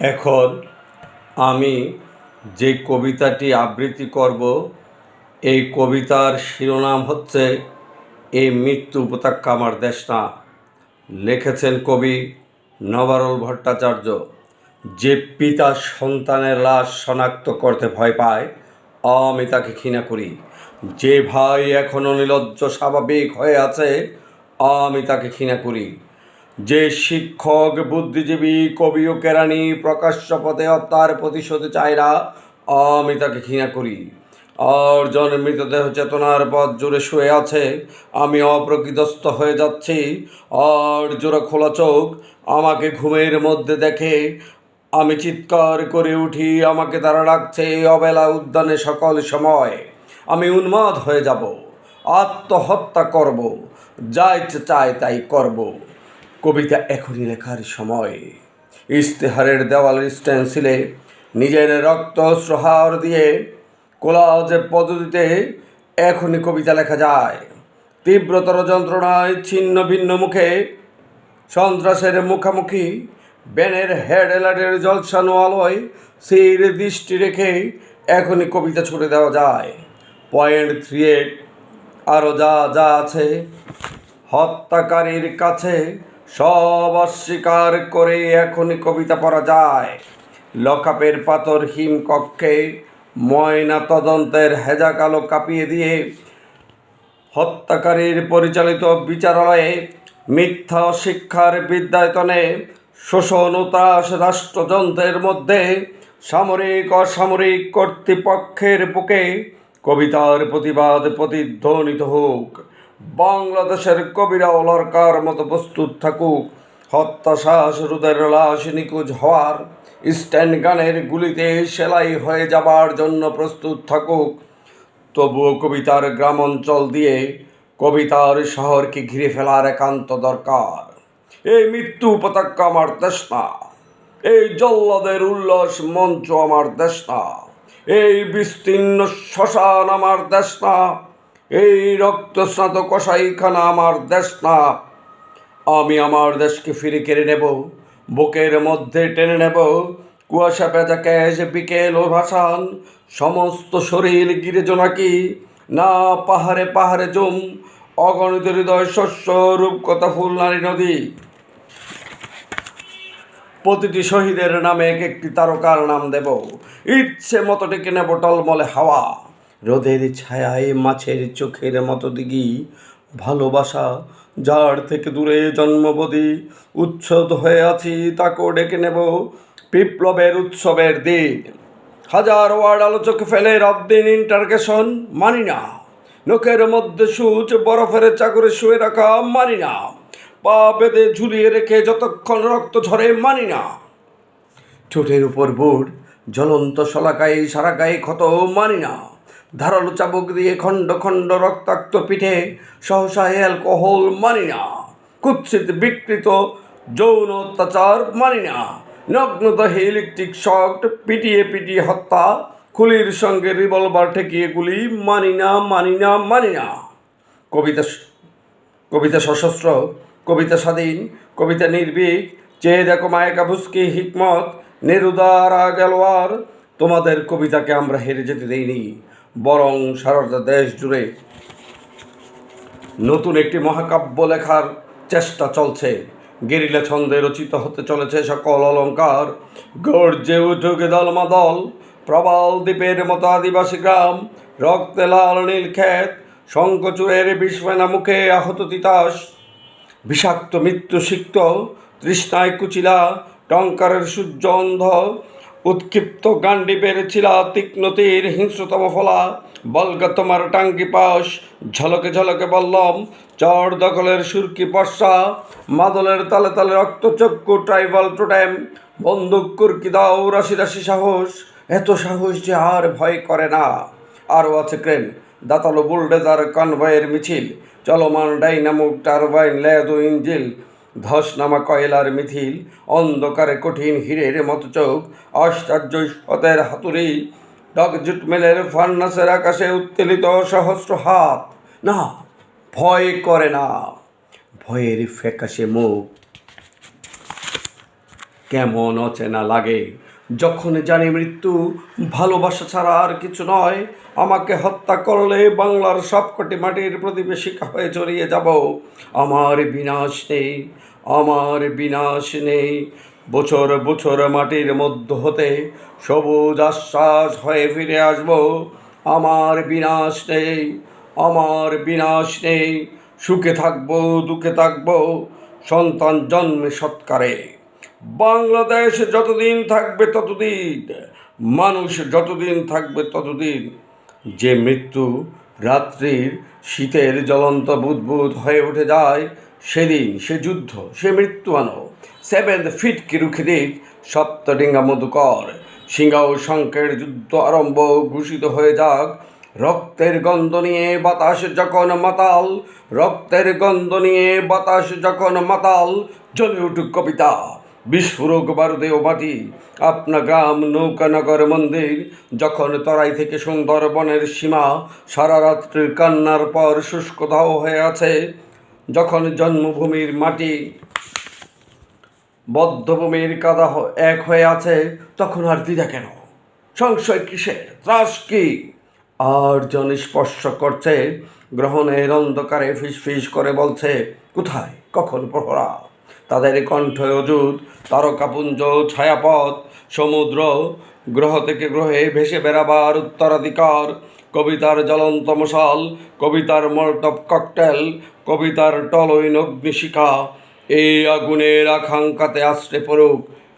এখন আমি যে কবিতাটি আবৃত্তি করব, এই কবিতার শিরোনাম হচ্ছে এই মৃত্যু উপত্যকা আমার দেশ না লিখেছেন কবি নবারুল ভট্টাচার্য, যে পিতা সন্তানের লাশ শনাক্ত করতে ভয় পায়, আমি তাকে ঘৃণা করি। যে ভাই এখনও নিলজ্জ স্বাভাবিক হয়ে আছে, আমি তাকে ঘৃণা করি। যে শিক্ষক, বুদ্ধিজীবী, কবি ও কেরানি প্রকাশ্য পথে হত্যার প্রতিশোধ চায় না, আমি তাকে ঘৃণা করি। আর জন মৃতদেহ চেতনার পথ জুড়ে শুয়ে আছে, আমি অপ্রকৃতস্থ হয়ে যাচ্ছি। আর জোড়া খোলা চোখ, আমাকে ঘুমের মধ্যে দেখে, আমি চিৎকার করে উঠি, আমাকে তারা ডাকছে, অবেলা উদ্যানে সকল সময়। আমি উন্মাদ হয়ে যাব, আত্মহত্যা করব, যা ইচ্ছে চায় তাই করব। কবিতা এখনই লেখার সময়। ইস্তেহারের দেওয়ালের স্ট্যান্সিলে নিজের রক্ত স্রোহার দিয়ে কোলাজ পদ্ধতিতে এখনই কবিতা লেখা যায়। তীব্রতর যন্ত্রণায় ছিন্ন ভিন্ন মুখে সন্ত্রাসের মুখামুখি ব্যানের হেড এলার্টের জলসানো আলোয় সেই দৃষ্টি রেখে এখনই কবিতা ছুটে দেওয়া যায়। পয়েন্ট থ্রি এইট আরও যা যা আছে হত্যাকারীর কাছে সব অস্বীকার করে এখনই কবিতা পড়া যায়। লকাপের পাথর হিম কক্ষে ময়না তদন্তের হেজা কালো কাঁপিয়ে দিয়ে হত্যাকারীর পরিচালিত বিচারালয়ে মিথ্যা শিক্ষার বিদ্যায়তনে শোষণ ত্রাস রাষ্ট্রযন্ত্রের মধ্যে সামরিক, অসামরিক কর্তৃপক্ষের বুকে কবিতার প্রতিবাদ প্রতিধ্বনিত হোক। বাংলাদেশের কবিরা অলরকার মতো প্রস্তুত থাকুক। হত্যাশ্বাস রুদের লাশ নিখোঁজ হওয়ার স্ট্যান্ড গানের গুলিতে সেলাই হয়ে যাবার জন্য প্রস্তুত থাকুক। তবুও কবিতার গ্রাম অঞ্চল দিয়ে কবিতার শহরকে ঘিরে ফেলার একান্ত দরকার। এই মৃত্যু উপত্যকা আমার দেশ না এই জল্লাদের উল্লাস মঞ্চ আমার দেশ না এই বিস্তীর্ণ শ্মশান আমার দেশ না এই রক্তস্নাত কসাইখানা আমার দেশ না। আমি আমার দেশকে ফিরে কেড়ে নেব, বুকের মধ্যে টেনে নেব। কুয়াশা পেঁচা ক্যাশ, বিকেল ও ভাসান, সমস্ত শরীর গিরে জোনাকি না, পাহাড়ে পাহাড়ে জুম, অগণিত হৃদয় শস্য, রূপকথা ফুল, নারী নদী। প্রতিটি শহীদের নামে এক একটি তারকার নাম দেব। ইচ্ছে মতো ডেকে নেব টলমলে হাওয়া। রোদের ছায়ায় মাছের চোখের মতো দিঘি, ভালোবাসা যার থেকে দূরে জন্মবদি উচ্ছদ হয়ে আছি তাকেও ডেকে নেব বিপ্লবের উৎসবের দিন। হাজার ওয়ার্ড আলোচক ফেলে রবদিন ইন্টারগেশন মানি না। নোকের মধ্যে সূচ বরফের চাকরে শুয়ে রাখা, মানি না। পা বেঁধে ঝুলিয়ে রেখে যতক্ষণ রক্ত ঝরে, মানি না। ঠোঁটের উপর বুট জ্বলন্ত শলাকায় সারা ক্ষত, মানি না। ধারালো চাবুক দিয়ে খণ্ড খণ্ড রক্তাক্ত পিঠে সহসা অ্যালকোহল মানি না। কুৎসিত বিকৃত যৌন অত্যাচার মানি না। নগ্নদেহে ইলেকট্রিক শক পিটিয়ে পিটিয়ে হত্যা, খুলির সঙ্গে রিভলভার ঠেকিয়ে গুলি মানি না মানি না মানি না। কবিতা কবিতা সশস্ত্র, কবিতা স্বাধীন, কবিতা নির্ভীক, চেয়ে দেখো মায়েকা বুস্কি হিকমত নেরুদারা গেলোয়ার তোমাদের কবিতাকে আমরা হেরে যেতে দেইনি। বরং সারা দেশ জুড়ে নতুন একটি মহাকাব্য লেখার চেষ্টা চলছে। গেরিলা ছন্দে রচিত হতে চলেছে সকল অলঙ্কার। গর্জে উঠুক দলমাদল, প্রবাল দ্বীপের মতো আদিবাসী গ্রাম। রক্তে লাল নীল ক্ষেত শঙ্কচূড়ের বিস্মেনা মুখে আহত তিতাস। বিষাক্ত মৃত্যু সিক্ত, তৃষ্ণায় কুচিলা, টঙ্কারের সূর্য অন্ধ। উৎক্ষিপ্ত গান্ডিবের চিলা তীক্ষ্ণ তীর হিংস্রতম ফলা বলগা তোমার টাঙ্গি পাশ, ঝলকে ঝলকে বললম, চর দখলের সুরকি বর্ষা মাদলের তালে তালে রক্তচক্ষু ট্রাইবাল টোটেম, বন্দুক কুরকি দাও রাশি রাশি সাহস, এত সাহস যে আর ভয় করে না। আরও আছে ক্রেন, দাতালো বুলডেজার কনভয়ের মিছিল, চলমান ডাইনামুক টারবাইন লেদু ইঞ্জিল ধসনামা কয়লার মিথিল, অন্ধকারে কঠিন হীরের মতো চোখ, আশ্চর্য সতের হাতুড়ি ডক জুটমেলের ফান্নাসের আকাশে উত্তেলিত সহস্র হাত। না, ভয় করে না, ভয়ের ফ্যাকাশে মুখ। কেমন অচেনা লাগে যখন জানি মৃত্যু, ভালোবাসা ছাড়া আর কিছু নয়, আমাকে হত্যা করলে বাংলার সবকটি মাটির প্রতিবেশিকা হয়ে জড়িয়ে যাব। আমার বিনাশ নেই, আমার বিনাশ নেই। বছর বছর মাটির মধ্য হতে সবুজ আশ্বাস হয়ে ফিরে আসব। আমার বিনাশ নেই, আমার বিনাশ নেই। সুখে থাকব, দুঃখে থাকব, সন্তান জন্মে সৎকারে। বাংলাদেশ যতদিন থাকবে ততদিন, মানুষ যতদিন থাকবে ততদিন, যে মৃত্যু রাত্রির শীতের জ্বলন্ত বুদবুদ হয়ে উঠে যায়, সেদিন সে যুদ্ধ, সে মৃত্যু আনো। সেভেন্থ ফিট কিরুখিদিক সপ্তডিঙ্গা মধুকর। সিংহ শঙ্কের যুদ্ধ আরম্ভ ঘোষিত হয়ে যাক। রক্তের গন্ধ নিয়ে বাতাস যখন মাতাল, রক্তের গন্ধ নিয়ে বাতাস যখন মাতাল, জ্বলে উঠুক কবিতা। বিস্ফোরক বারুদেও মাটি আপনা গ্রাম নৌকানগর মন্দির, যখন তরাই থেকে সুন্দরবনের সীমা সারা রাত্রির কান্নার পর শুষ্ক হয়ে আছে, যখন জন্মভূমির মাটি বদ্ধভূমির কাদা এক হয়ে আছে, তখন আর দ্বিধা কেন? সংশয় কিসের? ত্রাস কি? আর জন স্পর্শ করছে, গ্রহণের অন্ধকারে ফিস ফিস করে বলছে, কোথায়? কখন প্রহরা তাদের কণ্ঠ অযুত তারকাপুঞ্জ ছায়াপথ, সমুদ্র গ্রহ থেকে গ্রহে ভেসে বেড়াবার উত্তরাধিকার, কবিতার জ্বলন্ত মশাল, কবিতার মল্টপ ককটেল, কবিতার টলইন অগ্নিশিখা, এই আগুনের আকাঙ্ক্ষাতে আশ্রে পড়ুক